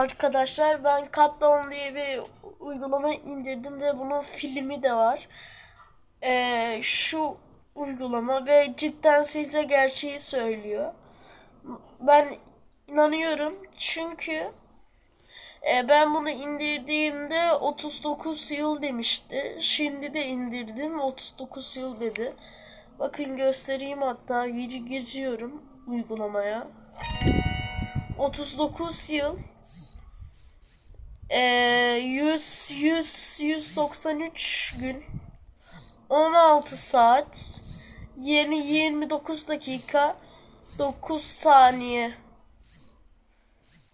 Arkadaşlar ben Katlan diye bir uygulama indirdim ve bunun filmi de var. Ee, şu uygulama ve cidden size gerçeği söylüyor. Ben inanıyorum çünkü e, ben bunu indirdiğimde 39 yıl demişti. Şimdi de indirdim 39 yıl dedi. Bakın göstereyim hatta gir giriyorum uygulamaya. 39 yıl. Ee, 100 100 193 gün. 16 saat. Yeni 29 dakika 9 saniye.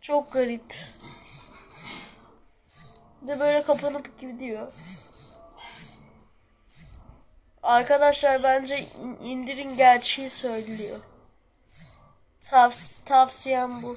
Çok garip. De böyle kapanıp gidiyor. Arkadaşlar bence in- indirin gerçeği söylüyor. Tavs tavsiyem bu